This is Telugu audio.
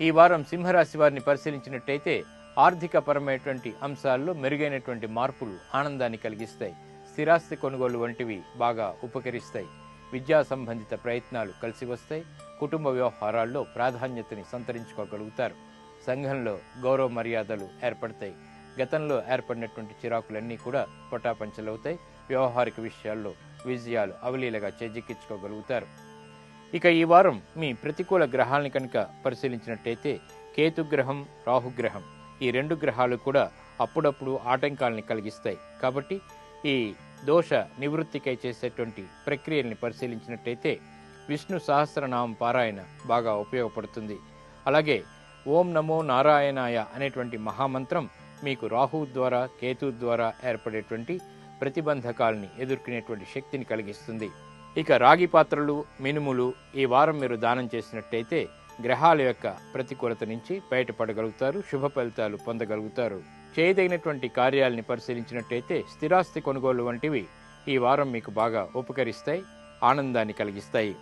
ఈ వారం సింహరాశి వారిని పరిశీలించినట్టయితే ఆర్థిక పరమైనటువంటి అంశాల్లో మెరుగైనటువంటి మార్పులు ఆనందాన్ని కలిగిస్తాయి. స్థిరాస్తి కొనుగోలు వంటివి బాగా ఉపకరిస్తాయి. విద్యా సంబంధిత ప్రయత్నాలు కలిసి వస్తాయి. కుటుంబ వ్యవహారాల్లో ప్రాధాన్యతని సంతరించుకోగలుగుతారు. సంఘంలో గౌరవ మర్యాదలు ఏర్పడతాయి. గతంలో ఏర్పడినటువంటి చిరాకులన్నీ కూడా పొటాపంచలవుతాయి. వ్యవహారిక విషయాల్లో విజయాలు అవలీలగా చేజిక్కించుకోగలుగుతారు. ఇక ఈ వారం మీ ప్రతికూల గ్రహాలని కనుక పరిశీలించినట్టయితే కేతుగ్రహం రాహుగ్రహం ఈ రెండు గ్రహాలు కూడా అప్పుడప్పుడు ఆటంకాలని కలిగిస్తాయి. కాబట్టి ఈ దోష నివృత్తికై చేసేటువంటి ప్రక్రియల్ని పరిశీలించినట్టయితే విష్ణు సహస్రనామం పారాయణ బాగా ఉపయోగపడుతుంది. అలాగే ఓం నమో నారాయణాయ అనేటువంటి మహామంత్రం మీకు రాహు ద్వారా కేతు ద్వారా ఏర్పడేటువంటి ప్రతిబంధకాలని ఎదుర్కొనేటువంటి శక్తిని కలిగిస్తుంది. ఇక రాగి పాత్రలు మినుములు ఈ వారం మీరు దానం చేసినట్టయితే గ్రహాల యొక్క ప్రతికూలత నుంచి బయటపడగలుగుతారు శుభ ఫలితాలు పొందగలుగుతారు. చేయదగినటువంటి కార్యాలని పరిశీలించినట్టయితే స్థిరాస్తి కొనుగోలు వంటివి ఈ వారం మీకు బాగా ఉపకరిస్తాయి ఆనందాన్ని కలిగిస్తాయి.